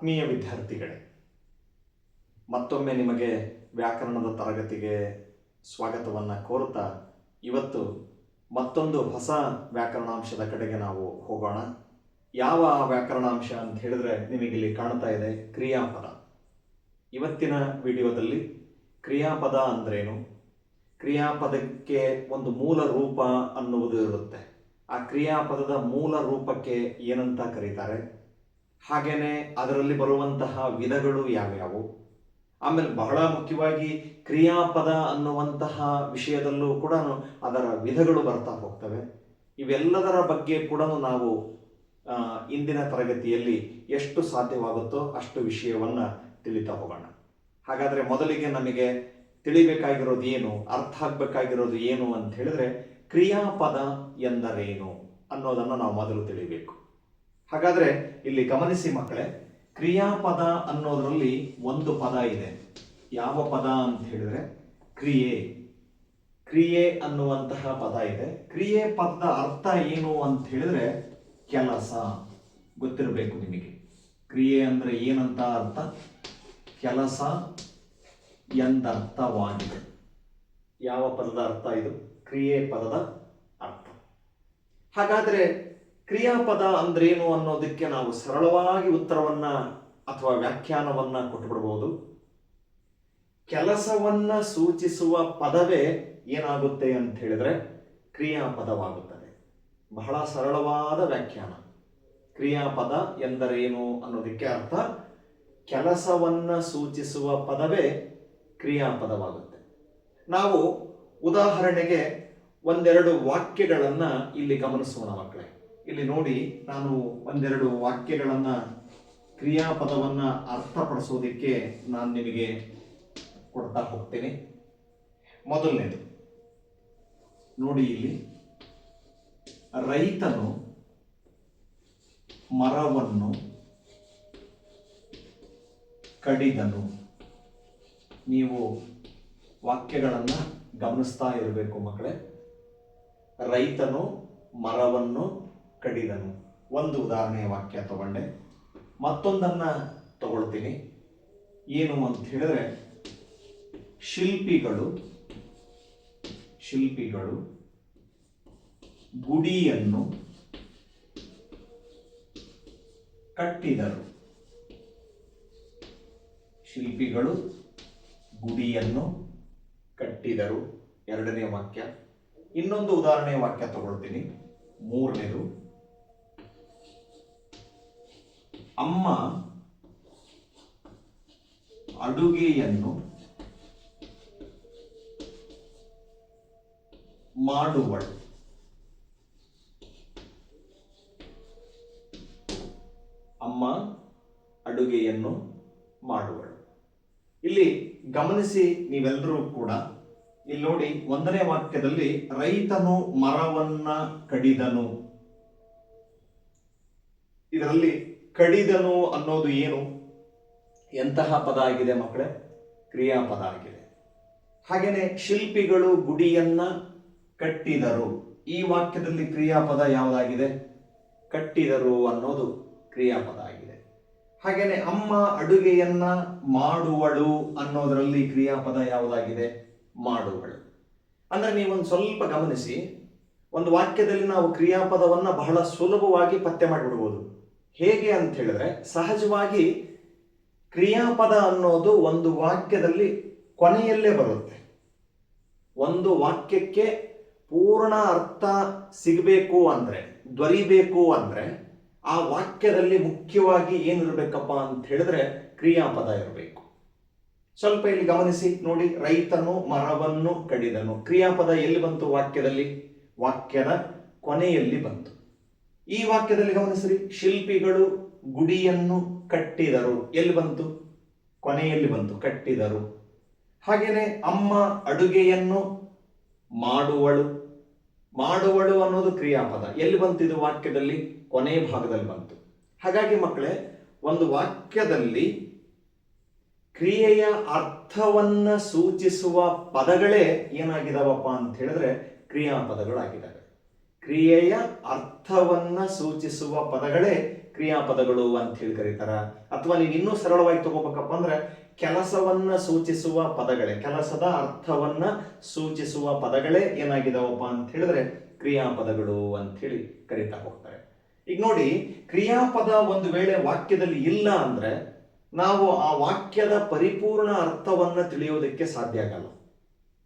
ಆತ್ಮೀಯ ವಿದ್ಯಾರ್ಥಿಗಳೇ, ಮತ್ತೊಮ್ಮೆ ನಿಮಗೆ ವ್ಯಾಕರಣದ ತರಗತಿಗೆ ಸ್ವಾಗತವನ್ನು ಕೋರುತ್ತಾ ಇವತ್ತು ಮತ್ತೊಂದು ಹೊಸ ವ್ಯಾಕರಣಾಂಶದ ಕಡೆಗೆ ನಾವು ಹೋಗೋಣ. ಯಾವ ವ್ಯಾಕರಣಾಂಶ ಅಂತ ಹೇಳಿದ್ರೆ ನಿಮಗೆ ಇಲ್ಲಿ ಕಾಣ್ತಾ ಇದೆ, ಕ್ರಿಯಾಪದ. ಇವತ್ತಿನ ವಿಡಿಯೋದಲ್ಲಿ ಕ್ರಿಯಾಪದ ಅಂದ್ರೇನು? ಕ್ರಿಯಾಪದಕ್ಕೆ ಒಂದು ಮೂಲ ರೂಪ ಅನ್ನುವುದು ಇರುತ್ತೆ. ಆ ಕ್ರಿಯಾಪದದ ಮೂಲ ರೂಪಕ್ಕೆ ಏನಂತ ಕರೀತಾರೆ? ಹಾಗೇನೆ ಅದರಲ್ಲಿ ಬರುವಂತಹ ವಿಧಗಳು ಯಾವ್ಯಾವು? ಆಮೇಲೆ ಬಹಳ ಮುಖ್ಯವಾಗಿ ಕ್ರಿಯಾಪದ ಅನ್ನುವಂತಹ ವಿಷಯದಲ್ಲೂ ಕೂಡ ಅದರ ವಿಧಗಳು ಬರ್ತಾ ಹೋಗ್ತವೆ. ಇವೆಲ್ಲದರ ಬಗ್ಗೆ ಕೂಡ ನಾವು ಇಂದಿನ ತರಗತಿಯಲ್ಲಿ ಎಷ್ಟು ಸಾಧ್ಯವಾಗುತ್ತೋ ಅಷ್ಟು ವಿಷಯವನ್ನು ತಿಳಿತಾ ಹೋಗೋಣ. ಹಾಗಾದರೆ ಮೊದಲಿಗೆ ನಮಗೆ ತಿಳಿಬೇಕಾಗಿರೋದು ಏನು, ಅರ್ಥ ಆಗಬೇಕಾಗಿರೋದು ಏನು ಅಂತ ಹೇಳಿದ್ರೆ ಕ್ರಿಯಾಪದ ಎಂದರೇನು ಅನ್ನೋದನ್ನು ನಾವು ಮೊದಲು ತಿಳಿಬೇಕು. ಹಾಗಾದ್ರೆ ಇಲ್ಲಿ ಗಮನಿಸಿ ಮಕ್ಕಳೇ, ಕ್ರಿಯಾಪದ ಅನ್ನೋದರಲ್ಲಿ ಒಂದು ಪದ ಇದೆ. ಯಾವ ಪದ ಅಂತ ಹೇಳಿದ್ರೆ ಕ್ರಿಯೆ. ಕ್ರಿಯೆ ಅನ್ನುವಂತಹ ಪದ ಇದೆ. ಕ್ರಿಯೆ ಪದದ ಅರ್ಥ ಏನು ಅಂತ ಹೇಳಿದ್ರೆ ಕೆಲಸ. ಗೊತ್ತಿರಬೇಕು ನಿಮಗೆ. ಕ್ರಿಯೆ ಅಂದ್ರೆ ಏನಂತ ಅರ್ಥ? ಕೆಲಸ ಎಂದರ್ಥವಾಗಿದೆ. ಯಾವ ಪದದ ಅರ್ಥ ಇದು? ಕ್ರಿಯೆ ಪದದ ಅರ್ಥ. ಹಾಗಾದ್ರೆ ಕ್ರಿಯಾಪದ ಅಂದ್ರೇನು ಅನ್ನೋದಕ್ಕೆ ನಾವು ಸರಳವಾಗಿ ಉತ್ತರವನ್ನ ಅಥವಾ ವ್ಯಾಖ್ಯಾನವನ್ನ ಕೊಟ್ಟುಬಿಡಬಹುದು ಕೆಲಸವನ್ನ ಸೂಚಿಸುವ ಪದವೇ ಏನಾಗುತ್ತೆ ಅಂತ ಹೇಳಿದ್ರೆ ಕ್ರಿಯಾಪದವಾಗುತ್ತದೆ. ಬಹಳ ಸರಳವಾದ ವ್ಯಾಖ್ಯಾನ. ಕ್ರಿಯಾಪದ ಎಂದರೇನು ಅನ್ನೋದಕ್ಕೆ ಅರ್ಥ ಕೆಲಸವನ್ನ ಸೂಚಿಸುವ ಪದವೇ ಕ್ರಿಯಾಪದವಾಗುತ್ತೆ. ನಾವು ಉದಾಹರಣೆಗೆ ಒಂದೆರಡು ವಾಕ್ಯಗಳನ್ನು ಇಲ್ಲಿ ಗಮನಿಸೋಣ ಮಕ್ಕಳೇ. ಇಲ್ಲಿ ನೋಡಿ ನಾನು ಒಂದೆರಡು ವಾಕ್ಯಗಳನ್ನು ಕ್ರಿಯಾಪದವನ್ನ ಅರ್ಥಪಡಿಸೋದಕ್ಕೆ ನಾನು ನಿಮಗೆ ಕೊಡ್ತಾ ಹೋಗ್ತೇನೆ. ಮೊದಲನೇದು, ನೋಡಿ ಇಲ್ಲಿ, ರೈತನು ಮರವನ್ನು ಕಡಿದನು. ನೀವು ವಾಕ್ಯಗಳನ್ನು ಗಮನಿಸ್ತಾ ಇರಬೇಕು ಮಕ್ಕಳೇ. ರೈತನು ಮರವನ್ನು ಕಡಿದನು. ಒಂದು ಉದಾಹರಣೆಯ ವಾಕ್ಯ ತಗೊಂಡೆ. ಮತ್ತೊಂದನ್ನು ತಗೊಳ್ತೀನಿ. ಏನು ಅಂತ ಹೇಳಿದ್ರೆ, ಶಿಲ್ಪಿಗಳು ಶಿಲ್ಪಿಗಳು ಗುಡಿಯನ್ನು ಕಟ್ಟಿದರು. ಶಿಲ್ಪಿಗಳು ಗುಡಿಯನ್ನು ಕಟ್ಟಿದರು. ಎರಡನೇ ವಾಕ್ಯ. ಇನ್ನೊಂದು ಉದಾಹರಣೆಯ ವಾಕ್ಯ ತಗೊಳ್ತೀನಿ. ಮೂರನೇದು ಅಮ್ಮ ಅಡುಗೆಯನ್ನು ಮಾಡುವಳು. ಅಮ್ಮ ಅಡುಗೆಯನ್ನು ಮಾಡುವಳು. ಇಲ್ಲಿ ಗಮನಿಸಿ ನೀವೆಲ್ಲರೂ ಕೂಡ ಇಲ್ಲಿ ನೋಡಿ ಒಂದನೇ ವಾಕ್ಯದಲ್ಲಿ ರೈತನು ಮರವನ್ನ ಕಡಿದನು. ಇದರಲ್ಲಿ ಕಡಿದನು ಅನ್ನೋದು ಏನು? ಎಂತಹ ಪದ ಆಗಿದೆ ಮಕ್ಕಳೇ? ಕ್ರಿಯಾಪದ ಆಗಿದೆ. ಹಾಗೆಯೇ ಶಿಲ್ಪಿಗಳು ಗುಡಿಯನ್ನ ಕಟ್ಟಿದರು. ಈ ವಾಕ್ಯದಲ್ಲಿ ಕ್ರಿಯಾಪದ ಯಾವುದಾಗಿದೆ? ಕಟ್ಟಿದರು ಅನ್ನೋದು ಕ್ರಿಯಾಪದ ಆಗಿದೆ. ಹಾಗೆಯೇ ಅಮ್ಮ ಅಡುಗೆಯನ್ನ ಮಾಡುವಳು ಅನ್ನೋದರಲ್ಲಿ ಕ್ರಿಯಾಪದ ಯಾವುದಾಗಿದೆ? ಮಾಡುವಳು. ಅಂದ್ರೆ ನೀವೊಂದು ಸ್ವಲ್ಪ ಗಮನಿಸಿ, ಒಂದು ವಾಕ್ಯದಲ್ಲಿ ನಾವು ಕ್ರಿಯಾಪದವನ್ನ ಬಹಳ ಸುಲಭವಾಗಿ ಪತ್ತೆ ಮಾಡಿಬಿಡ್ಬೋದು. ಹೇಗೆ ಅಂತ ಹೇಳಿದ್ರೆ, ಸಹಜವಾಗಿ ಕ್ರಿಯಾಪದ ಅನ್ನೋದು ಒಂದು ವಾಕ್ಯದಲ್ಲಿ ಕೊನೆಯಲ್ಲೇ ಬರುತ್ತೆ. ಒಂದು ವಾಕ್ಯಕ್ಕೆ ಪೂರ್ಣ ಅರ್ಥ ಸಿಗಬೇಕು ಅಂದ್ರೆ ದೊರಿಬೇಕು ಅಂದ್ರೆ, ಆ ವಾಕ್ಯದಲ್ಲಿ ಮುಖ್ಯವಾಗಿ ಏನಿರಬೇಕಪ್ಪ ಅಂತ ಹೇಳಿದ್ರೆ ಕ್ರಿಯಾಪದ ಇರಬೇಕು. ಸ್ವಲ್ಪ ಇಲ್ಲಿ ಗಮನಿಸಿ, ನೋಡಿ, ರೈತನು ಮರವನ್ನು ಕಡಿದನು. ಕ್ರಿಯಾಪದ ಎಲ್ಲಿ ಬಂತು ವಾಕ್ಯದಲ್ಲಿ? ವಾಕ್ಯದ ಕೊನೆಯಲ್ಲಿ ಬಂತು. ಈ ವಾಕ್ಯದಲ್ಲಿ ಗಮನಿಸ್ರಿ, ಶಿಲ್ಪಿಗಳು ಗುಡಿಯನ್ನು ಕಟ್ಟಿದರು. ಎಲ್ಲಿ ಬಂತು? ಕೊನೆಯಲ್ಲಿ ಬಂತು, ಕಟ್ಟಿದರು. ಹಾಗೇನೆ ಅಮ್ಮ ಅಡುಗೆಯನ್ನು ಮಾಡುವಳು. ಮಾಡುವಳು ಅನ್ನೋದು ಕ್ರಿಯಾಪದ. ಎಲ್ಲಿ ಬಂತು ಇದು ವಾಕ್ಯದಲ್ಲಿ? ಕೊನೆಯ ಭಾಗದಲ್ಲಿ ಬಂತು. ಹಾಗಾಗಿ ಮಕ್ಕಳೇ, ಒಂದು ವಾಕ್ಯದಲ್ಲಿ ಕ್ರಿಯೆಯ ಅರ್ಥವನ್ನ ಸೂಚಿಸುವ ಪದಗಳೇ ಏನಾಗಿದಾವಪ್ಪ ಅಂತ ಹೇಳಿದ್ರೆ ಕ್ರಿಯಾಪದಗಳಾಗಿದ್ದಾವೆ ಕ್ರಿಯೆಯ ಅರ್ಥವನ್ನ ಸೂಚಿಸುವ ಪದಗಳೇ ಕ್ರಿಯಾಪದಗಳು ಅಂತ ಹೇಳಿ ಕರೀತಾರ. ಅಥವಾ ನೀವು ಇನ್ನೂ ಸರಳವಾಗಿ ತಗೋಬೇಕಪ್ಪ ಅಂದ್ರೆ ಕೆಲಸವನ್ನ ಸೂಚಿಸುವ ಪದಗಳೇ, ಕೆಲಸದ ಅರ್ಥವನ್ನ ಸೂಚಿಸುವ ಪದಗಳೇ ಏನಾಗಿದಾವಪ್ಪ ಅಂತ ಹೇಳಿದ್ರೆ ಕ್ರಿಯಾಪದಗಳು ಅಂತ ಹೇಳಿ ಕರೀತಾ ಹೋಗ್ತಾರೆ. ಈಗ ನೋಡಿ, ಕ್ರಿಯಾಪದ ಒಂದು ವೇಳೆ ವಾಕ್ಯದಲ್ಲಿ ಇಲ್ಲ ಅಂದ್ರೆ ನಾವು ಆ ವಾಕ್ಯದ ಪರಿಪೂರ್ಣ ಅರ್ಥವನ್ನ ತಿಳಿಯೋದಕ್ಕೆ ಸಾಧ್ಯ ಆಗಲ್ಲ.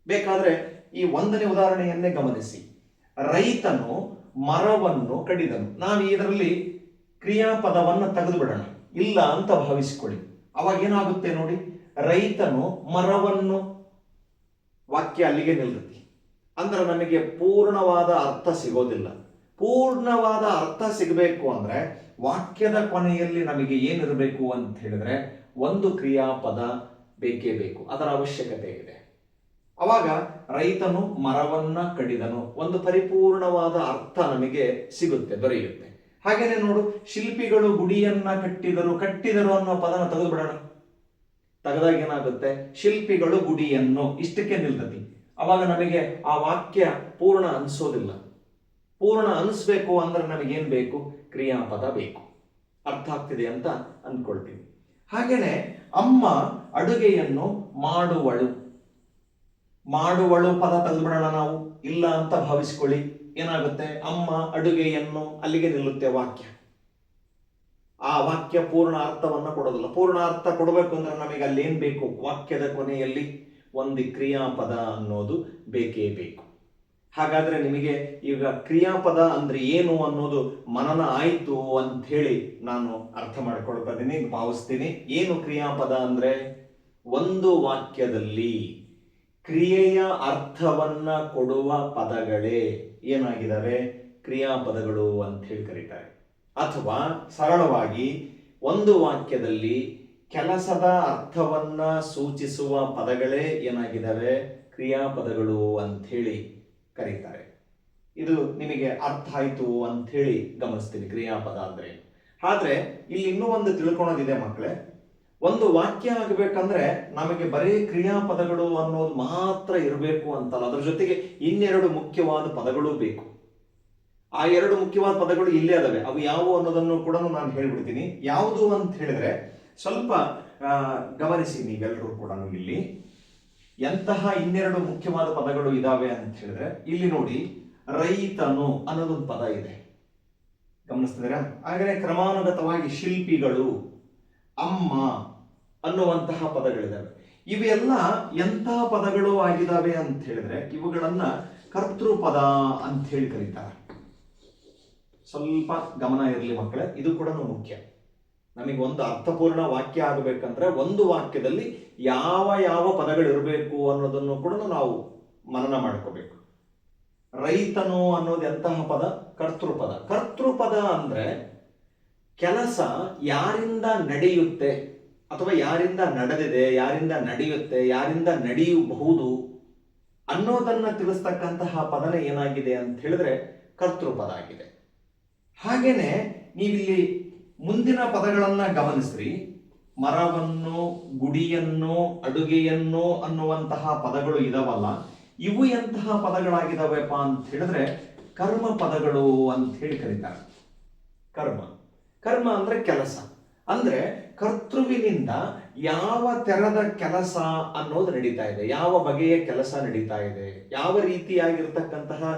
ಬೇಕಾದ್ರೆ ಈ ಒಂದನೇ ಉದಾಹರಣೆಯನ್ನೇ ಗಮನಿಸಿ. ರೈತನು ಮರವನ್ನು ಕಡಿದನು. ನಾವು ಇದರಲ್ಲಿ ಕ್ರಿಯಾಪದವನ್ನು ತೆಗೆದು ಬಿಡೋಣ ಇಲ್ಲ ಅಂತ ಭಾವಿಸಿಕೊಳ್ಳಿ. ಅವಾಗ ಏನಾಗುತ್ತೆ ನೋಡಿ, ರೈತನು ಮರವನ್ನು ವಾಕ್ಯ ಅಲ್ಲಿಗೆ ನಿಲ್ಲುತ್ತೆ ಅಂದ್ರೆ ನಮಗೆ ಪೂರ್ಣವಾದ ಅರ್ಥ ಸಿಗೋದಿಲ್ಲ. ಪೂರ್ಣವಾದ ಅರ್ಥ ಸಿಗಬೇಕು ಅಂದ್ರೆ ವಾಕ್ಯದ ಕೊನೆಯಲ್ಲಿ ನಮಗೆ ಏನಿರಬೇಕು ಅಂತ ಹೇಳಿದ್ರೆ ಒಂದು ಕ್ರಿಯಾಪದ ಬೇಕೇ ಬೇಕು. ಅದರ ಅವಶ್ಯಕತೆ ಇದೆ. ಅವಾಗ ರೈತನು ಮರವನ್ನ ಕಡಿದನು. ಒಂದು ಪರಿಪೂರ್ಣವಾದ ಅರ್ಥ ನಮಗೆ ಸಿಗುತ್ತೆ, ದೊರೆಯುತ್ತೆ. ಹಾಗೇನೆ ನೋಡು, ಶಿಲ್ಪಿಗಳು ಗುಡಿಯನ್ನ ಕಟ್ಟಿದರು. ಕಟ್ಟಿದರು ಅನ್ನೋ ಪದನ ತೆಗೆದು ಬಿಡೋಣ ತೆಗೆದಾಗ ಏನಾಗುತ್ತೆ? ಶಿಲ್ಪಿಗಳು ಗುಡಿಯನ್ನು ಇಷ್ಟಕ್ಕೆ ನಿಲ್ತತಿ ಅವಾಗ ನಮಗೆ ಆ ವಾಕ್ಯ ಪೂರ್ಣ ಅನಿಸೋದಿಲ್ಲ. ಪೂರ್ಣ ಅನಿಸ್ಬೇಕು ಅಂದ್ರೆ ನಮಗೇನು ಬೇಕು? ಕ್ರಿಯಾಪದ ಬೇಕು. ಅರ್ಥ ಆಗ್ತಿದೆ ಅಂತ ಅಂದ್ಕೊಳ್ತೀವಿ ಹಾಗೇನೆ ಅಮ್ಮ ಅಡುಗೆಯನ್ನು ಮಾಡುವಳು. ಮಾಡುವಳು ಪದ ತೆಗೆದುಬಿಡೋಣ ನಾವು. ಇಲ್ಲ ಅಂತ ಭಾವಿಸ್ಕೊಳ್ಳಿ. ಏನಾಗುತ್ತೆ? ಅಮ್ಮ ಅಡುಗೆಯನ್ನು ಅಲ್ಲಿಗೆ ನಿಲ್ಲುತ್ತೆ ವಾಕ್ಯ. ಆ ವಾಕ್ಯ ಪೂರ್ಣ ಅರ್ಥವನ್ನು ಕೊಡೋದಿಲ್ಲ. ಪೂರ್ಣ ಅರ್ಥ ಕೊಡಬೇಕು ಅಂದ್ರೆ ನಮಗೆ ಅಲ್ಲಿ ಏನ್ ಬೇಕು? ವಾಕ್ಯದ ಕೊನೆಯಲ್ಲಿ ಒಂದು ಕ್ರಿಯಾಪದ ಅನ್ನೋದು ಬೇಕೇ ಬೇಕು. ಹಾಗಾದ್ರೆ ನಿಮಗೆ ಈಗ ಕ್ರಿಯಾಪದ ಅಂದ್ರೆ ಏನು ಅನ್ನೋದು ಮನನ ಆಯಿತು ಅಂತ ಹೇಳಿ ನಾನು ಅರ್ಥ ಮಾಡ್ಕೊಳ್ತಾ ಭಾವಿಸ್ತೀನಿ. ಏನು ಕ್ರಿಯಾಪದ ಅಂದ್ರೆ? ಒಂದು ವಾಕ್ಯದಲ್ಲಿ ಕ್ರಿಯೆಯ ಅರ್ಥವನ್ನ ಕೊಡುವ ಪದಗಳೇ ಏನಾಗಿದ್ದಾವೆ ಕ್ರಿಯಾಪದಗಳು ಅಂತ ಹೇಳಿ ಕರೀತಾರೆ. ಅಥವಾ ಸರಳವಾಗಿ ಒಂದು ವಾಕ್ಯದಲ್ಲಿ ಕೆಲಸದ ಅರ್ಥವನ್ನ ಸೂಚಿಸುವ ಪದಗಳೇ ಏನಾಗಿದ್ದಾವೆ ಕ್ರಿಯಾಪದಗಳು ಅಂತ ಹೇಳಿ ಕರೀತಾರೆ. ಇದು ನಿಮಗೆ ಅರ್ಥ ಆಯಿತು ಅಂತ ಹೇಳಿ ಗಮನಿಸ್ತೀನಿ. ಕ್ರಿಯಾಪದ ಅಂದ್ರೆ ಆದರೆ ಇಲ್ಲಿ ಇನ್ನೂ ಒಂದು ತಿಳ್ಕೊಳೋದಿದೆ ಮಕ್ಕಳೇ ಒಂದು ವಾಕ್ಯ ಆಗಬೇಕಂದ್ರೆ ನಮಗೆ ಬರೀ ಕ್ರಿಯಾಪದಗಳು ಅನ್ನೋದು ಮಾತ್ರ ಇರಬೇಕು ಅಂತಲ್ಲ. ಅದ್ರ ಜೊತೆಗೆ ಇನ್ನೆರಡು ಮುಖ್ಯವಾದ ಪದಗಳು ಬೇಕು. ಆ ಎರಡು ಮುಖ್ಯವಾದ ಪದಗಳು ಇಲ್ಲೇ ಅದಾವೆ. ಅವು ಯಾವುವು ಅನ್ನೋದನ್ನು ಕೂಡ ನಾನು ಹೇಳ್ಬಿಡ್ತೀನಿ. ಯಾವುದು ಅಂತ ಹೇಳಿದ್ರೆ, ಸ್ವಲ್ಪ ಗಮನಿಸಿ ನೀವೆಲ್ಲರೂ ಕೂಡ ಇಲ್ಲಿ. ಎಂತಹ ಇನ್ನೆರಡು ಮುಖ್ಯವಾದ ಪದಗಳು ಇದಾವೆ ಅಂತ ಹೇಳಿದ್ರೆ, ಇಲ್ಲಿ ನೋಡಿ, ರೈತನು ಅನ್ನೋದೊಂದು ಪದ ಇದೆ. ಗಮನಿಸ್ತಿದ್ದೀರಾ? ಹಾಗೆ ಕ್ರಮಾನುಗತವಾಗಿ ಶಿಲ್ಪಿಗಳು, ಅಮ್ಮ ಅನ್ನುವಂತಹ ಪದಗಳಿದ್ದಾವೆ ಇವೆಲ್ಲ ಎಂತಹ ಪದಗಳು ಆಗಿದ್ದಾವೆ ಅಂತ ಹೇಳಿದ್ರೆ ಇವುಗಳನ್ನ ಕರ್ತೃಪದ ಅಂತ ಹೇಳಿ ಕರೀತಾರೆ. ಸ್ವಲ್ಪ ಗಮನ ಇರಲಿ ಮಕ್ಕಳೇ, ಇದು ಕೂಡ ಮುಖ್ಯ. ನಮಗೆ ಒಂದು ಅರ್ಥಪೂರ್ಣ ವಾಕ್ಯ ಆಗಬೇಕಂದ್ರೆ ಒಂದು ವಾಕ್ಯದಲ್ಲಿ ಯಾವ ಯಾವ ಪದಗಳು ಇರಬೇಕು ಅನ್ನೋದನ್ನು ಕೂಡ ನಾವು ಮನನ ಮಾಡ್ಕೋಬೇಕು. ರೈತನು ಅನ್ನೋದು ಎಂತಹ ಪದ? ಕರ್ತೃಪದ. ಕರ್ತೃಪದ ಅಂದ್ರೆ ಕೆಲಸ ಯಾರಿಂದ ನಡೆಯುತ್ತೆ? ಅಥವಾ ಯಾರಿಂದ ನಡೆದಿದೆ, ಯಾರಿಂದ ನಡೆಯುತ್ತೆ, ಯಾರಿಂದ ನಡೆಯಬಹುದು ಅನ್ನೋದನ್ನ ತಿಳಿಸ್ತಕ್ಕಂತಹ ಪದನೇ ಏನಾಗಿದೆ ಅಂತ ಹೇಳಿದ್ರೆ ಕರ್ತೃಪದ ಆಗಿದೆ. ಹಾಗೇನೆ ನೀವಿಲ್ಲಿ ಮುಂದಿನ ಪದಗಳನ್ನು ಗಮನಿಸ್ರಿ. ಮರವನ್ನು, ಗುಡಿಯನ್ನು, ಅಡುಗೆಯನ್ನು ಅನ್ನುವಂತಹ ಪದಗಳು ಇದಾವಲ್ಲ, ಇವು ಎಂತಹ ಪದಗಳಾಗಿದಾವೆಪ್ಪ ಅಂತ ಹೇಳಿದ್ರೆ ಕರ್ಮ ಪದಗಳು ಅಂತ ಹೇಳಿ ಕರೀತಾರೆ. ಕರ್ಮ. ಕರ್ಮ ಅಂದ್ರೆ ಕೆಲಸ. ಅಂದ್ರೆ ಕರ್ತೃವಿನಿಂದ ಯಾವ ತೆರದ ಕೆಲಸ ಅನ್ನೋದು ನಡೀತಾ ಇದೆ, ಯಾವ ಬಗೆಯ ಕೆಲಸ ನಡೀತಾ ಇದೆ, ಯಾವ ರೀತಿಯಾಗಿರ್ತಕ್ಕಂತಹ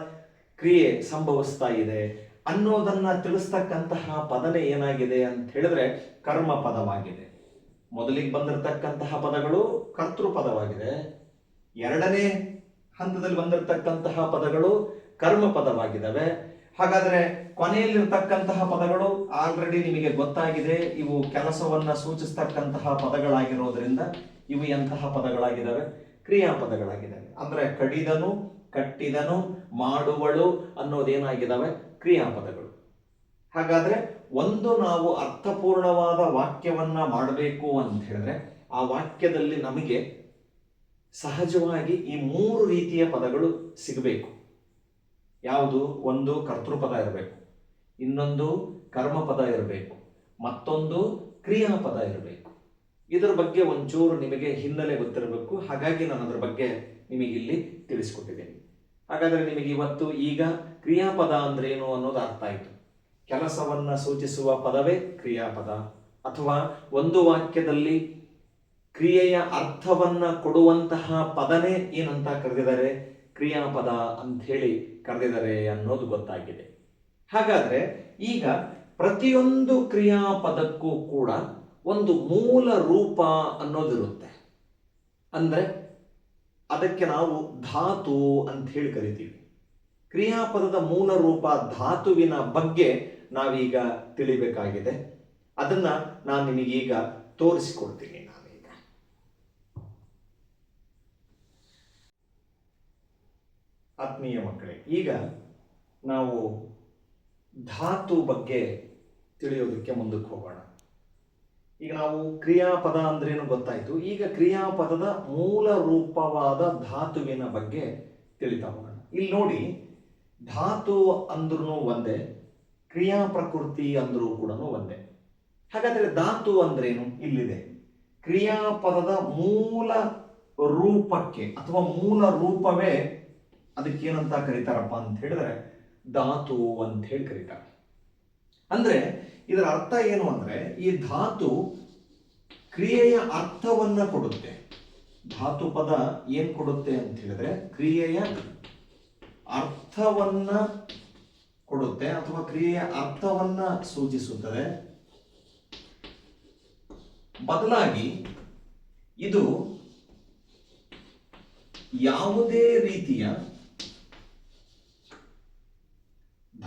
ಕ್ರಿಯೆ ಸಂಭವಿಸ್ತಾ ಇದೆ ಅನ್ನೋದನ್ನ ತಿಳಿಸ್ತಕ್ಕಂತಹ ಪದನೆ ಏನಾಗಿದೆ ಅಂತ ಹೇಳಿದ್ರೆ ಕರ್ಮ ಪದವಾಗಿದೆ. ಮೊದಲಿಗೆ ಬಂದಿರತಕ್ಕಂತಹ ಪದಗಳು ಕರ್ತೃ ಪದವಾಗಿದೆ. ಎರಡನೇ ಹಂತದಲ್ಲಿ ಬಂದಿರತಕ್ಕಂತಹ ಪದಗಳು ಕರ್ಮ ಪದವಾಗಿದ್ದಾವೆ. ಹಾಗಾದ್ರೆ ಕೊನೆಯಲ್ಲಿರ್ತಕ್ಕಂತಹ ಪದಗಳು ಆಲ್ರೆಡಿ ನಿಮಗೆ ಗೊತ್ತಾಗಿದೆ. ಇವು ಕೆಲಸವನ್ನ ಸೂಚಿಸ್ತಕ್ಕಂತಹ ಪದಗಳಾಗಿರೋದ್ರಿಂದ ಇವು ಎಂತಹ ಪದಗಳಾಗಿದ್ದಾವೆ ಕ್ರಿಯಾಪದಗಳಾಗಿದ್ದಾವೆ ಅಂದ್ರೆ ಕಡಿದನು, ಕಟ್ಟಿದನು, ಮಾಡುವಳು ಅನ್ನೋದೇನಾಗಿದ್ದಾವೆ ಕ್ರಿಯಾಪದಗಳು. ಹಾಗಾದ್ರೆ ಒಂದು ನಾವು ಅರ್ಥಪೂರ್ಣವಾದ ವಾಕ್ಯವನ್ನ ಮಾಡಬೇಕು ಅಂತ ಹೇಳಿದ್ರೆ ಆ ವಾಕ್ಯದಲ್ಲಿ ನಮಗೆ ಸಹಜವಾಗಿ ಈ ಮೂರು ರೀತಿಯ ಪದಗಳು ಸಿಗಬೇಕು. ಯಾವುದು? ಒಂದು ಕರ್ತೃಪದ ಇರಬೇಕು. ಇನ್ನೊಂದು ಕರ್ಮಪದ ಇರಬೇಕು. ಮತ್ತೊಂದು ಕ್ರಿಯಾಪದ ಇರಬೇಕು. ಇದರ ಬಗ್ಗೆ ಒಂಚೂರು ನಿಮಗೆ ಹಿನ್ನೆಲೆ ಗೊತ್ತಿರಬೇಕು. ಹಾಗಾಗಿ ನಾನು ಅದರ ಬಗ್ಗೆ ನಿಮಗೆ ಇಲ್ಲಿ ತಿಳಿಸ್ಕೊಟ್ಟಿದ್ದೇನೆ. ಹಾಗಾದರೆ ನಿಮಗೆ ಇವತ್ತು ಈಗ ಕ್ರಿಯಾಪದ ಅಂದ್ರೆ ಏನು ಅನ್ನೋದು ಅರ್ಥ ಆಯಿತು. ಕೆಲಸವನ್ನು ಸೂಚಿಸುವ ಪದವೇ ಕ್ರಿಯಾಪದ. ಅಥವಾ ಒಂದು ವಾಕ್ಯದಲ್ಲಿ ಕ್ರಿಯೆಯ ಅರ್ಥವನ್ನು ಕೊಡುವಂತಹ ಪದನೇ ಏನಂತ ಕರೆದಿದ್ದಾರೆ? ಕ್ರಿಯಾಪದ ಅಂತ ಹೇಳಿ ಕರೆದಿದ್ದಾರೆ ಅನ್ನೋದು ಗೊತ್ತಾಗಿದೆ. ಹಾಗಾದರೆ ಈಗ ಪ್ರತಿಯೊಂದು ಕ್ರಿಯಾಪದಕ್ಕೂ ಕೂಡ ಒಂದು ಮೂಲ ರೂಪ ಅನ್ನೋದಿರುತ್ತೆ. ಅಂದರೆ ಅದಕ್ಕೆ ನಾವು ಧಾತು ಅಂತ ಹೇಳಿ ಕರಿತೀವಿ. ಕ್ರಿಯಾಪದದ ಮೂಲ ರೂಪ ಧಾತುವಿನ ಬಗ್ಗೆ ನಾವೀಗ ತಿಳಿಬೇಕಾಗಿದೆ. ಅದನ್ನು ನಾನು ನಿಮಗೀಗ ತೋರಿಸಿಕೊಡ್ತೀನಿ. ಆತ್ಮೀಯ ಮಕ್ಕಳೇ, ಈಗ ನಾವು ಧಾತು ಬಗ್ಗೆ ತಿಳಿಯೋದಕ್ಕೆ ಮುಂದಕ್ಕೆ ಹೋಗೋಣ. ಈಗ ನಾವು ಕ್ರಿಯಾಪದ ಅಂದ್ರೇನು ಗೊತ್ತಾಯಿತು? ಈಗ ಕ್ರಿಯಾಪದದ ಮೂಲ ರೂಪವಾದ ಧಾತುವಿನ ಬಗ್ಗೆ ತಿಳಿತಾ ಹೋಗೋಣ. ಇಲ್ಲಿ ನೋಡಿ, ಧಾತು ಅಂದ್ರೂ ಒಂದೇ ಕ್ರಿಯಾ ಪ್ರಕೃತಿ ಅಂದ್ರೂ ಕೂಡ ಒಂದೇ. ಹಾಗಾದ್ರೆ ಧಾತು ಅಂದ್ರೇನು? ಇಲ್ಲಿದೆ. ಕ್ರಿಯಾಪದದ ಮೂಲ ರೂಪಕ್ಕೆ, ಅಥವಾ ಮೂಲ ರೂಪವೇ ಅದಕ್ಕೇನಂತ ಕರೀತಾರಪ್ಪ ಅಂತ ಹೇಳಿದ್ರೆ, ಧಾತು ಅಂತ ಹೇಳಿ ಕರೀತಾರೆ. ಅಂದ್ರೆ ಇದರ ಅರ್ಥ ಏನು ಅಂದ್ರೆ, ಈ ಧಾತು ಕ್ರಿಯೆಯ ಅರ್ಥವನ್ನ ಕೊಡುತ್ತೆ. ಧಾತು ಪದ ಏನ್ ಕೊಡುತ್ತೆ ಅಂತ ಹೇಳಿದ್ರೆ, ಕ್ರಿಯೆಯ ಅರ್ಥವನ್ನ ಕೊಡುತ್ತೆ ಅಥವಾ ಕ್ರಿಯೆಯ ಅರ್ಥವನ್ನ ಸೂಚಿಸುತ್ತದೆ. ಬದಲಾಗಿ ಇದು ಯಾವುದೇ ರೀತಿಯ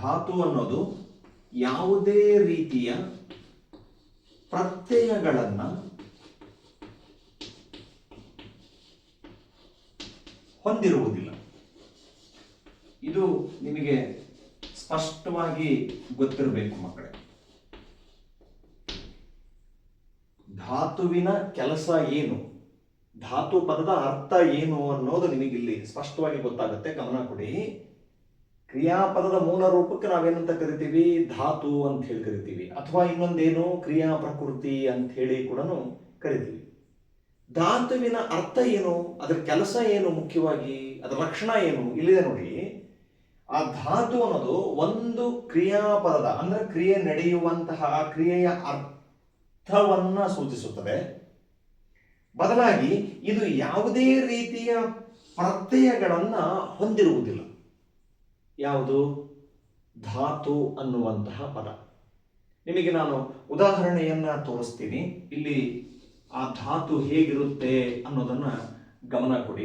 ಧಾತು ಅನ್ನೋದು ಯಾವುದೇ ರೀತಿಯ ಪ್ರತ್ಯಯಗಳನ್ನು ಹೊಂದಿರುವುದಿಲ್ಲ. ಇದು ನಿಮಗೆ ಸ್ಪಷ್ಟವಾಗಿ ಗೊತ್ತಿರಬೇಕು ಮಕ್ಕಳೇ. ಧಾತುವಿನ ಕೆಲಸ ಏನು? ಧಾತು ಪದದ ಅರ್ಥ ಏನು ಅನ್ನೋದು ನಿಮಗಿಲ್ಲಿ ಸ್ಪಷ್ಟವಾಗಿ ಗೊತ್ತಾಗುತ್ತೆ. ಗಮನ ಕೊಡಿ. ಕ್ರಿಯಾಪದದ ಮೂಲ ರೂಪಕ್ಕೆ ನಾವೇನಂತ ಕರಿತೀವಿ? ಧಾತು ಅಂತ ಹೇಳಿ ಕರಿತೀವಿ. ಅಥವಾ ಇನ್ನೊಂದೇನು? ಕ್ರಿಯಾ ಪ್ರಕೃತಿ ಅಂತ ಹೇಳಿ ಕೂಡ ಕರಿತೀವಿ. ಧಾತುವಿನ ಅರ್ಥ ಏನು? ಅದರ ಕೆಲಸ ಏನು ಮುಖ್ಯವಾಗಿ? ಅದರ ಲಕ್ಷಣ ಏನು? ಇಲ್ಲಿದೆ ನೋಡಿ. ಆ ಧಾತು ಅನ್ನೋದು ಒಂದು ಕ್ರಿಯಾಪದದ, ಅಂದ್ರೆ ಕ್ರಿಯೆ ನಡೆಯುವಂತಹ, ಆ ಕ್ರಿಯೆಯ ಅರ್ಥವನ್ನ ಸೂಚಿಸುತ್ತದೆ. ಬದಲಾಗಿ ಇದು ಯಾವುದೇ ರೀತಿಯ ಪ್ರತ್ಯಯಗಳನ್ನ ಹೊಂದಿರುವುದಿಲ್ಲ. ಯಾವುದು? ಧಾತು ಅನ್ನುವಂತಹ ಪದ. ನಿಮಗೆ ನಾನು ಉದಾಹರಣೆಯನ್ನ ತೋರಿಸ್ತೀನಿ. ಇಲ್ಲಿ ಆ ಧಾತು ಹೇಗಿರುತ್ತೆ ಅನ್ನೋದನ್ನ ಗಮನ ಕೊಡಿ.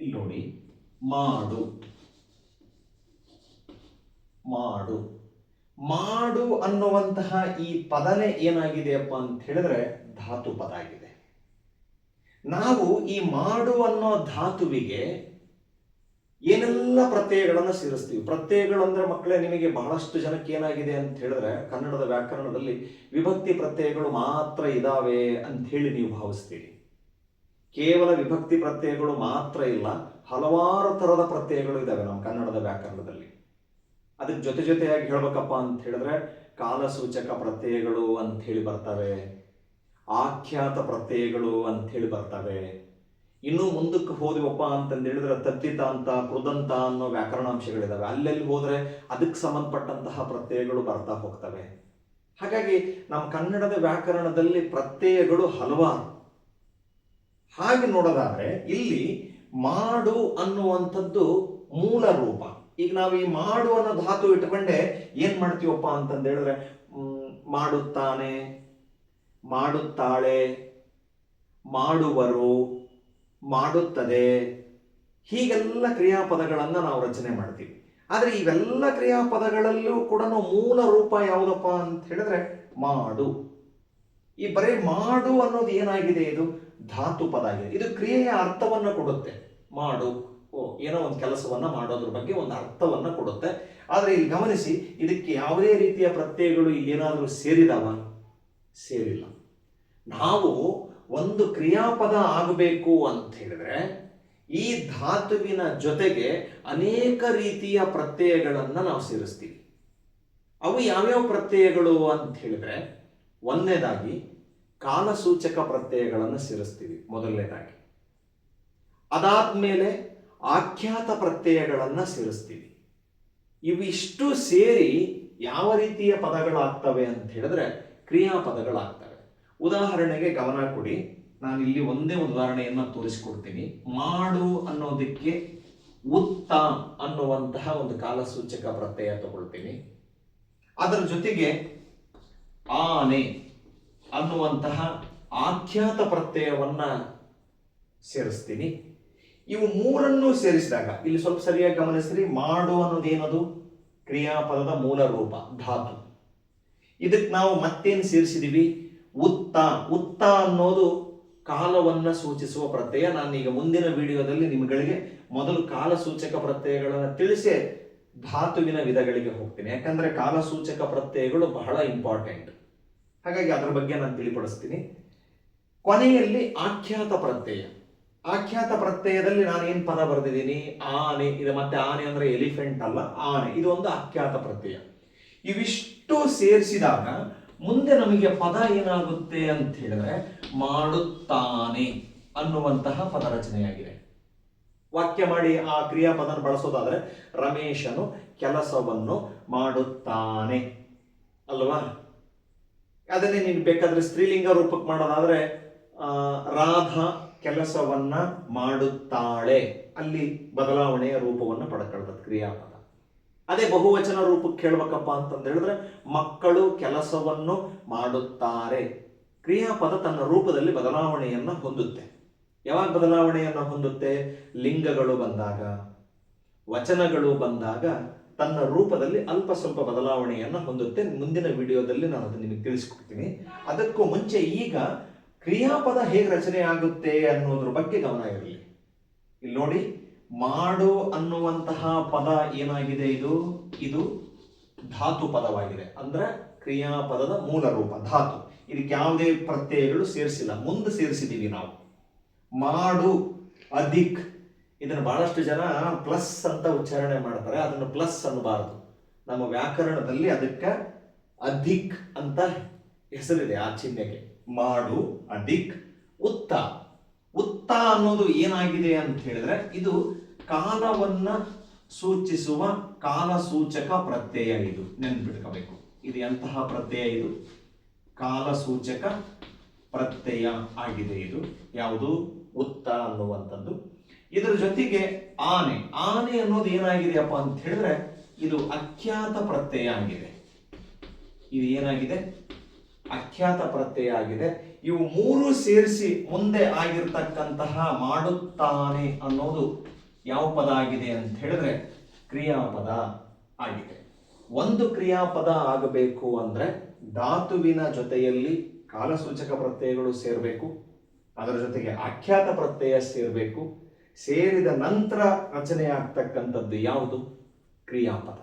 ಇಲ್ಲಿ ನೋಡಿ. ಮಾಡು. ಮಾಡು. ಮಾಡು ಅನ್ನುವಂತಹ ಈ ಪದನೇ ಏನಾಗಿದೆಯಪ್ಪ ಅಂತ ಹೇಳಿದ್ರೆ ಧಾತು ಪದ ಆಗಿದೆ. ನಾವು ಈ ಮಾಡು ಅನ್ನೋ ಧಾತುವಿಗೆ ಏನೆಲ್ಲ ಪ್ರತ್ಯಯಗಳನ್ನು ಸೇರಿಸ್ತೀವಿ? ಪ್ರತ್ಯಯಗಳು ಅಂದ್ರೆ ಮಕ್ಕಳೇ ನಿಮಗೆ ಬಹಳಷ್ಟು ಜನಕ್ಕೆ ಏನಾಗಿದೆ ಅಂತ ಹೇಳಿದ್ರೆ ಕನ್ನಡದ ವ್ಯಾಕರಣದಲ್ಲಿ ವಿಭಕ್ತಿ ಪ್ರತ್ಯಯಗಳು ಮಾತ್ರ ಇದಾವೆ ಅಂತ ಹೇಳಿ ನೀವು ಭಾವಿಸ್ತೀರಿ. ಕೇವಲ ವಿಭಕ್ತಿ ಪ್ರತ್ಯಯಗಳು ಮಾತ್ರ ಇಲ್ಲ, ಹಲವಾರು ತರದ ಪ್ರತ್ಯಯಗಳು ಇದಾವೆ ನಮ್ಮ ಕನ್ನಡದ ವ್ಯಾಕರಣದಲ್ಲಿ. ಅದಕ್ಕೆ ಜೊತೆ ಜೊತೆಯಾಗಿ ಹೇಳ್ಬೇಕಪ್ಪ ಅಂತ ಹೇಳಿದ್ರೆ ಕಾಲಸೂಚಕ ಪ್ರತ್ಯಯಗಳು ಅಂತ ಹೇಳಿ ಬರ್ತವೆ, ಆಖ್ಯಾತ ಪ್ರತ್ಯಯಗಳು ಅಂತ ಹೇಳಿ ಬರ್ತವೆ. ಇನ್ನು ಮುಂದಕ್ಕೆ ಹೋದ್ವಪ್ಪ ಅಂತಂದು ಹೇಳಿದ್ರೆ ತದ್ದಿತ ಅಂತ ಕೃದಂತ ಅನ್ನೋ ವ್ಯಾಕರಣಾಂಶಗಳಿದ್ದಾವೆ ಅಲ್ಲೆಲ್ಲಿ ಹೋದರೆ ಅದಕ್ಕೆ ಸಂಬಂಧಪಟ್ಟಂತಹ ಪ್ರತ್ಯಯಗಳು ಬರ್ತಾ ಹೋಗ್ತವೆ. ಹಾಗಾಗಿ ನಮ್ಮ ಕನ್ನಡದ ವ್ಯಾಕರಣದಲ್ಲಿ ಪ್ರತ್ಯಯಗಳು ಹಲವಾರು. ಹಾಗೆ ನೋಡೋದಾದ್ರೆ ಇಲ್ಲಿ ಮಾಡು ಅನ್ನುವಂಥದ್ದು ಮೂಲ ರೂಪ. ಈಗ ನಾವು ಈ ಮಾಡು ಅನ್ನೋ ಧಾತು ಇಟ್ಕೊಂಡೆ ಏನ್ ಮಾಡ್ತೀವಪ್ಪ ಅಂತಂದು ಹೇಳಿದ್ರೆ ಮಾಡುತ್ತಾನೆ, ಮಾಡುತ್ತಾಳೆ, ಮಾಡುವರು ಮಾಡುತ್ತದೆ. ಹೀಗೆಲ್ಲ ಕ್ರಿಯಾಪದಗಳನ್ನು ನಾವು ರಚನೆ ಮಾಡ್ತೀವಿ. ಆದರೆ ಇವೆಲ್ಲ ಕ್ರಿಯಾಪದಗಳಲ್ಲೂ ಕೂಡ ಮೂಲ ರೂಪ ಯಾವುದಪ್ಪ ಅಂತ ಹೇಳಿದ್ರೆ ಮಾಡು. ಈ ಬರೀ ಮಾಡು ಅನ್ನೋದು ಏನಾಗಿದೆ ಇದು? ಧಾತು ಪದ ಆಗಿದೆ. ಇದು ಕ್ರಿಯೆಯ ಅರ್ಥವನ್ನು ಕೊಡುತ್ತೆ. ಮಾಡು. ಓ, ಏನೋ ಒಂದು ಕೆಲಸವನ್ನ ಮಾಡೋದ್ರ ಬಗ್ಗೆ ಒಂದು ಅರ್ಥವನ್ನು ಕೊಡುತ್ತೆ. ಆದರೆ ಇಲ್ಲಿ ಗಮನಿಸಿ, ಇದಕ್ಕೆ ಯಾವುದೇ ರೀತಿಯ ಪ್ರತ್ಯಯಗಳು ಇಲ್ಲೇನಾದರೂ ಸೇರಿದಾವ? ಸೇರಿಲ್ಲ. ನಾವು ಒಂದು ಕ್ರಿಯಾಪದ ಆಗಬೇಕು ಅಂತ ಹೇಳಿದ್ರೆ, ಈ ಧಾತುವಿನ ಜೊತೆಗೆ ಅನೇಕ ರೀತಿಯ ಪ್ರತ್ಯಯಗಳನ್ನು ನಾವು ಸೇರಿಸ್ತೀವಿ. ಅವು ಯಾವ್ಯಾವ ಪ್ರತ್ಯಯಗಳು ಅಂತ ಹೇಳಿದ್ರೆ, ಒಂದನೇದಾಗಿ ಕಾಲಸೂಚಕ ಪ್ರತ್ಯಯಗಳನ್ನು ಸೇರಿಸ್ತೀವಿ ಮೊದಲನೇದಾಗಿ. ಅದಾದ್ಮೇಲೆ ಆಖ್ಯಾತ ಪ್ರತ್ಯಯಗಳನ್ನು ಸೇರಿಸ್ತೀವಿ. ಇವಿಷ್ಟು ಸೇರಿ ಯಾವ ರೀತಿಯ ಪದಗಳಾಗ್ತವೆ ಅಂತ ಹೇಳಿದ್ರೆ, ಕ್ರಿಯಾಪದಗಳಾಗ್ತವೆ. ಉದಾಹರಣೆಗೆ ಗಮನ ಕೊಡಿ. ನಾನು ಇಲ್ಲಿ ಒಂದೇ ಉದಾಹರಣೆಯನ್ನ ತೋರಿಸಿಕೊಡ್ತೀನಿ. ಮಾಡು ಅನ್ನೋದಕ್ಕೆ ಉತ್ತ ಅನ್ನುವಂತಹ ಒಂದು ಕಾಲಸೂಚಕ ಪ್ರತ್ಯಯ ತಗೊಳ್ತೀನಿ. ಅದರ ಜೊತೆಗೆ ಆನೆ ಅನ್ನುವಂತಹ ಆಖ್ಯಾತ ಪ್ರತ್ಯಯವನ್ನ ಸೇರಿಸ್ತೀನಿ. ಇವು ಮೂರನ್ನು ಸೇರಿಸಿದಾಗ, ಇಲ್ಲಿ ಸ್ವಲ್ಪ ಸರಿಯಾಗಿ ಗಮನಿಸ್ರಿ. ಮಾಡು ಅನ್ನೋದೇನದು? ಕ್ರಿಯಾಪದದ ಮೂಲ ರೂಪ, ಧಾತು. ಇದಕ್ಕೆ ನಾವು ಮತ್ತೇನು ಸೇರಿಸಿದೀವಿ? ಉತ್ತ ಉತ್ತ ಅನ್ನೋದು ಕಾಲವನ್ನ ಸೂಚಿಸುವ ಪ್ರತ್ಯಯ. ನಾನು ಈಗ ಮುಂದಿನ ವಿಡಿಯೋದಲ್ಲಿ ನಿಮ್ಗಳಿಗೆ ಮೊದಲು ಕಾಲಸೂಚಕ ಪ್ರತ್ಯಯಗಳನ್ನು ತಿಳಿಸಿ ಧಾತುವಿನ ವಿಧಗಳಿಗೆ ಹೋಗ್ತೀನಿ. ಯಾಕಂದ್ರೆ ಕಾಲಸೂಚಕ ಪ್ರತ್ಯಯಗಳು ಬಹಳ ಇಂಪಾರ್ಟೆಂಟ್ ಹಾಗಾಗಿ ಅದರ ಬಗ್ಗೆ ನಾನು ತಿಳಿಪಡಿಸ್ತೀನಿ. ಕೊನೆಯಲ್ಲಿ ಆಖ್ಯಾತ ಪ್ರತ್ಯಯ. ಆಖ್ಯಾತ ಪ್ರತ್ಯಯದಲ್ಲಿ ನಾನು ಏನು ಪದ ಬರೆದಿದ್ದೀನಿ? ಆನೆ, ಇದು ಮತ್ತೆ ಆನೆ ಅಂದ್ರೆ ಎಲಿಫೆಂಟ್ ಅಲ್ಲ, ಆನೆ. ಇದು ಒಂದು ಆಖ್ಯಾತ ಪ್ರತ್ಯಯ. ಇವಿಷ್ಟು ಸೇರಿಸಿದಾಗ ಮುಂದೆ ನಮಗೆ ಪದ ಏನಾಗುತ್ತೆ ಅಂತ ಹೇಳಿದ್ರೆ ಮಾಡುತ್ತಾನೆ ಅನ್ನುವಂತಹ ಪದ ರಚನೆಯಾಗಿದೆ. ವಾಕ್ಯ ಮಾಡಿ ಆ ಕ್ರಿಯಾಪದನ ಬಳಸೋದಾದ್ರೆ ರಮೇಶನು ಕೆಲಸವನ್ನು ಮಾಡುತ್ತಾನೆ. ಅಲ್ವಾ? ಅದನ್ನೇ ನೀನು ಬೇಕಾದ್ರೆ ಸ್ತ್ರೀಲಿಂಗ ರೂಪಕ್ಕೆ ಮಾಡೋದಾದ್ರೆ ರಾಧಾ ಕೆಲಸವನ್ನ ಮಾಡುತ್ತಾಳೆ. ಅಲ್ಲಿ ಬದಲಾವಣೆಯ ರೂಪವನ್ನು ಪಡ್ಕೊಳ್ತದೆ ಕ್ರಿಯಾಪದ ಅದೇ ಬಹುವಚನ ರೂಪಕ್ಕೆ ಹೇಳ್ಬೇಕಪ್ಪ ಅಂತಂದು ಹೇಳಿದ್ರೆ, ಮಕ್ಕಳು ಕೆಲಸವನ್ನು ಮಾಡುತ್ತಾರೆ. ಕ್ರಿಯಾಪದ ತನ್ನ ರೂಪದಲ್ಲಿ ಬದಲಾವಣೆಯನ್ನು ಹೊಂದುತ್ತೆ. ಯಾವಾಗ ಬದಲಾವಣೆಯನ್ನು ಹೊಂದುತ್ತೆ? ಲಿಂಗಗಳು ಬಂದಾಗ, ವಚನಗಳು ಬಂದಾಗ ತನ್ನ ರೂಪದಲ್ಲಿ ಅಲ್ಪ ಸ್ವಲ್ಪ ಬದಲಾವಣೆಯನ್ನು ಹೊಂದುತ್ತೆ. ಮುಂದಿನ ವಿಡಿಯೋದಲ್ಲಿ ನಾನು ಅದನ್ನು ನಿಮಗೆ ತಿಳಿಸ್ಕೊಡ್ತೀನಿ. ಅದಕ್ಕೂ ಮುಂಚೆ ಈಗ ಕ್ರಿಯಾಪದ ಹೇಗೆ ರಚನೆ ಆಗುತ್ತೆ ಅನ್ನೋದ್ರ ಬಗ್ಗೆ ಗಮನ ಇರಲಿ. ಇಲ್ಲಿ ನೋಡಿ. ಮಾಡು ಅನ್ನುವಂತಹ ಪದ ಏನಾಗಿದೆ ಇದು? ಇದು ಧಾತು ಪದವಾಗಿದೆ. ಅಂದ್ರೆ ಕ್ರಿಯಾಪದದ ಮೂಲ ರೂಪ, ಧಾತು. ಇದಕ್ಕೆ ಯಾವುದೇ ಪ್ರತ್ಯಯಗಳು ಸೇರಿಸಿಲ್ಲ. ಮುಂದೆ ಸೇರಿಸಿದೀವಿ ನಾವು. ಮಾಡು, ಅಧಿಕ್. ಇದನ್ನು ಬಹಳಷ್ಟು ಜನ ಪ್ಲಸ್ ಅಂತ ಉಚ್ಚಾರಣೆ ಮಾಡ್ತಾರೆ. ಅದನ್ನು ಪ್ಲಸ್ ಅನ್ನಬಾರದು. ನಮ್ಮ ವ್ಯಾಕರಣದಲ್ಲಿ ಅದಕ್ಕೆ ಅಧಿಕ್ ಅಂತ ಹೆಸರಿದೆ ಆ ಚಿಹ್ನೆಗೆ. ಮಾಡು, ಅಧಿಕ್, ಉತ್ತ. ಉತ್ತ ಅನ್ನೋದು ಏನಾಗಿದೆ ಅಂತ ಹೇಳಿದ್ರೆ ಇದು ಕಾಲವನ್ನ ಸೂಚಿಸುವ ಕಾಲ ಸೂಚಕ ಪ್ರತ್ಯಯ ಇದು. ನೆನ್ಪಿಟ್ಕೋಬೇಕು. ಇದು ಎಂತಹ ಪ್ರತ್ಯಯ ಇದು? ಕಾಲ ಸೂಚಕ ಪ್ರತ್ಯಯ ಆಗಿದೆ ಇದು. ಯಾವುದು? ಉತ್ತ ಅನ್ನುವಂಥದ್ದು. ಇದರ ಜೊತೆಗೆ ಆನೆ. ಆನೆ ಅನ್ನೋದು ಏನಾಗಿದೆಯಪ್ಪ ಅಂತ ಹೇಳಿದ್ರೆ ಇದು ಅಖ್ಯಾತ ಪ್ರತ್ಯಯ ಆಗಿದೆ. ಇದು ಏನಾಗಿದೆ? ಅಖ್ಯಾತ ಪ್ರತ್ಯಯ ಆಗಿದೆ. ಇವು ಮೂರು ಸೇರಿಸಿ ಮುಂದೆ ಆಗಿರ್ತಕ್ಕಂತಹ ಮಾಡುತ್ತಾನೆ ಅನ್ನೋದು ಯಾವ ಪದ ಆಗಿದೆ ಅಂತ ಹೇಳಿದ್ರೆ ಕ್ರಿಯಾಪದ ಆಗಿದೆ. ಒಂದು ಕ್ರಿಯಾಪದ ಆಗಬೇಕು ಅಂದ್ರೆ ಧಾತುವಿನ ಜೊತೆಯಲ್ಲಿ ಕಾಲಸೂಚಕ ಪ್ರತ್ಯಯಗಳು ಸೇರಬೇಕು, ಅದರ ಜೊತೆಗೆ ಆಖ್ಯಾತ ಪ್ರತ್ಯಯ ಸೇರಬೇಕು, ಸೇರಿದ ನಂತರ ರಚನೆ ಆಗ್ತಕ್ಕಂಥದ್ದು ಯಾವುದು? ಕ್ರಿಯಾಪದ.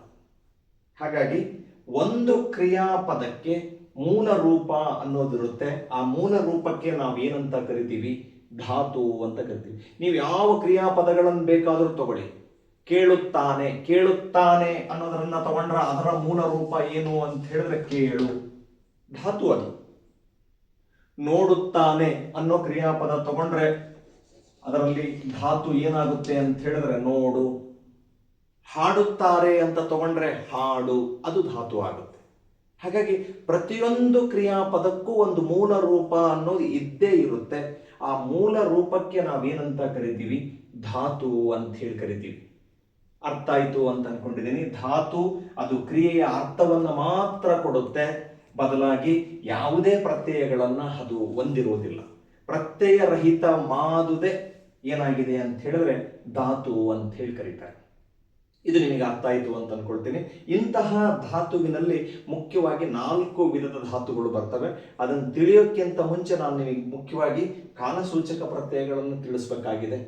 ಹಾಗಾಗಿ ಒಂದು ಕ್ರಿಯಾಪದಕ್ಕೆ ಮೂಲ ರೂಪ ಅನ್ನೋದಿರುತ್ತೆ. ಆ ಮೂಲ ರೂಪಕ್ಕೆ ನಾವು ಏನಂತ ಕರಿತೀವಿ? ಧಾತು ಅಂತ ಕರಿತೀವಿ. ನೀವು ಯಾವ ಕ್ರಿಯಾಪದಗಳನ್ನು ಬೇಕಾದರೂ ತಗೊಳ್ಳಿ. ಕೇಳುತ್ತಾನೆ ಕೇಳುತ್ತಾನೆ ಅನ್ನೋದನ್ನ ತಗೊಂಡ್ರೆ ಅದರ ಮೂಲ ರೂಪ ಏನು ಅಂತ ಹೇಳಿದ್ರೆ ಕೇಳು. ಧಾತು ಅದು. ನೋಡುತ್ತಾನೆ ಅನ್ನೋ ಕ್ರಿಯಾಪದ ತಗೊಂಡ್ರೆ ಅದರಲ್ಲಿ ಧಾತು ಏನಾಗುತ್ತೆ ಅಂತ ಹೇಳಿದ್ರೆ ನೋಡು. ಹಾಡುತ್ತಾರೆ ಅಂತ ತಗೊಂಡ್ರೆ ಹಾಡು, ಅದು ಧಾತು ಆಗುತ್ತೆ. ಹಾಗಾಗಿ ಪ್ರತಿಯೊಂದು ಕ್ರಿಯಾಪದಕ್ಕೂ ಒಂದು ಮೂಲ ರೂಪ ಅನ್ನೋದು ಇದ್ದೇ ಇರುತ್ತೆ. ಆ ಮೂಲ ರೂಪಕ್ಕೆ ನಾವೇನಂತ ಕರಿತೀವಿ? ಧಾತು ಅಂತ ಹೇಳಿ ಕರಿತೀವಿ. ಅರ್ಥ ಆಯ್ತು ಅಂತ ಅನ್ಕೊಂಡಿದ್ದೀನಿ ಧಾತು ಅದು ಕ್ರಿಯೆಯ ಅರ್ಥವನ್ನ ಮಾತ್ರ ಕೊಡುತ್ತೆ. ಬದಲಾಗಿ ಯಾವುದೇ ಪ್ರತ್ಯಯಗಳನ್ನ ಅದು ಹೊಂದಿರುವುದಿಲ್ಲ ಪ್ರತ್ಯಯ ರಹಿತ ಮಾದುದೆ ಏನಾಗಿದೆ ಅಂತ ಹೇಳಿದ್ರೆ ಧಾತು ಅಂತ ಹೇಳಿ ಕರೀತಾರೆ. ಇದು ನಿಮಗೆ ಅರ್ಥ ಆಯಿತು ಅಂತ ಅನ್ಕೊಳ್ತೀನಿ. ಇಂತಹ ಧಾತುವಿನಲ್ಲಿ ಮುಖ್ಯವಾಗಿ ನಾಲ್ಕು ವಿಧದ ಧಾತುಗಳು ಬರ್ತವೆ. ಅದನ್ನು ತಿಳಿಯೋಕ್ಕಿಂತ ಮುಂಚೆ ನಾನು ನಿಮಗೆ ಮುಖ್ಯವಾಗಿ ಕಾಲಸೂಚಕ ಪ್ರತ್ಯಯಗಳನ್ನು ತಿಳಿಸ್ಬೇಕಾಗಿದೆ.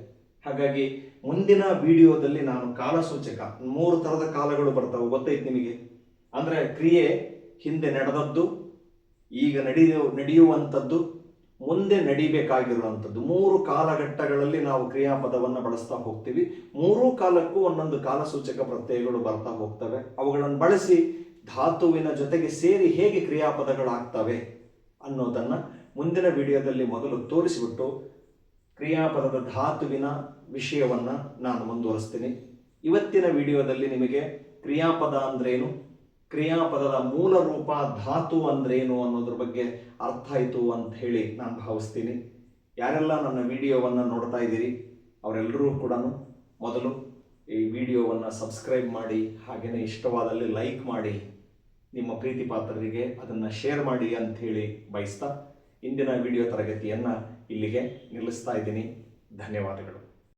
ಹಾಗಾಗಿ ಮುಂದಿನ ವಿಡಿಯೋದಲ್ಲಿ ನಾನು ಕಾಲಸೂಚಕ, ಮೂರು ಥರದ ಕಾಲಗಳು ಬರ್ತವೆ ಗೊತ್ತೈತೆ ನಿಮಗೆ? ಅಂದರೆ ಕ್ರಿಯೆ ಹಿಂದೆ ನಡೆದದ್ದು, ಈಗ ನಡೆಯುವ ನಡೆಯುವಂಥದ್ದು ಮುಂದೆ ನಡಿಬೇಕಾಗಿರುವಂಥದ್ದು. ಮೂರು ಕಾಲಘಟ್ಟಗಳಲ್ಲಿ ನಾವು ಕ್ರಿಯಾಪದವನ್ನು ಬಳಸ್ತಾ ಹೋಗ್ತೀವಿ. ಮೂರೂ ಕಾಲಕ್ಕೂ ಒಂದೊಂದು ಕಾಲಸೂಚಕ ಪ್ರತ್ಯಯಗಳು ಬರ್ತಾ ಹೋಗ್ತವೆ. ಅವುಗಳನ್ನು ಬಳಸಿ ಧಾತುವಿನ ಜೊತೆಗೆ ಸೇರಿ ಹೇಗೆ ಕ್ರಿಯಾಪದಗಳಾಗ್ತವೆ ಅನ್ನೋದನ್ನು ಮುಂದಿನ ವಿಡಿಯೋದಲ್ಲಿ ಮೊದಲು ತೋರಿಸಿಬಿಟ್ಟು ಕ್ರಿಯಾಪದದ ಧಾತುವಿನ ವಿಷಯವನ್ನು ನಾನು ಮುಂದುವರಿಸ್ತೀನಿ. ಇವತ್ತಿನ ವಿಡಿಯೋದಲ್ಲಿ ನಿಮಗೆ ಕ್ರಿಯಾಪದ ಅಂದ್ರೇನು? ಕ್ರಿಯಾಪದದ ಮೂಲ ರೂಪ ಧಾತು ಅಂದ್ರೇನು ಅನ್ನೋದ್ರ ಬಗ್ಗೆ ಅರ್ಥ ಆಯಿತು ಅಂತ ಹೇಳಿ ನಾನು ಭಾವಿಸ್ತೀನಿ. ಯಾರೆಲ್ಲ ನನ್ನ ವಿಡಿಯೋವನ್ನು ನೋಡ್ತಾ ಇದ್ದೀರಿ ಅವರೆಲ್ಲರೂ ಕೂಡ ಮೊದಲು ಈ ವಿಡಿಯೋವನ್ನು ಸಬ್ಸ್ಕ್ರೈಬ್ ಮಾಡಿ ಹಾಗೆಯೇ ಇಷ್ಟವಾದಲ್ಲಿ ಲೈಕ್ ಮಾಡಿ, ನಿಮ್ಮ ಪ್ರೀತಿ ಪಾತ್ರರಿಗೆ ಅದನ್ನು ಶೇರ್ ಮಾಡಿ ಅಂತ ಹೇಳಿ ಬಯಸ್ತಾ ಇಂದಿನ ವಿಡಿಯೋ ತರಗತಿಯನ್ನು ಇಲ್ಲಿಗೆ ನಿಲ್ಲಿಸ್ತಾ ಇದ್ದೀನಿ. ಧನ್ಯವಾದಗಳು.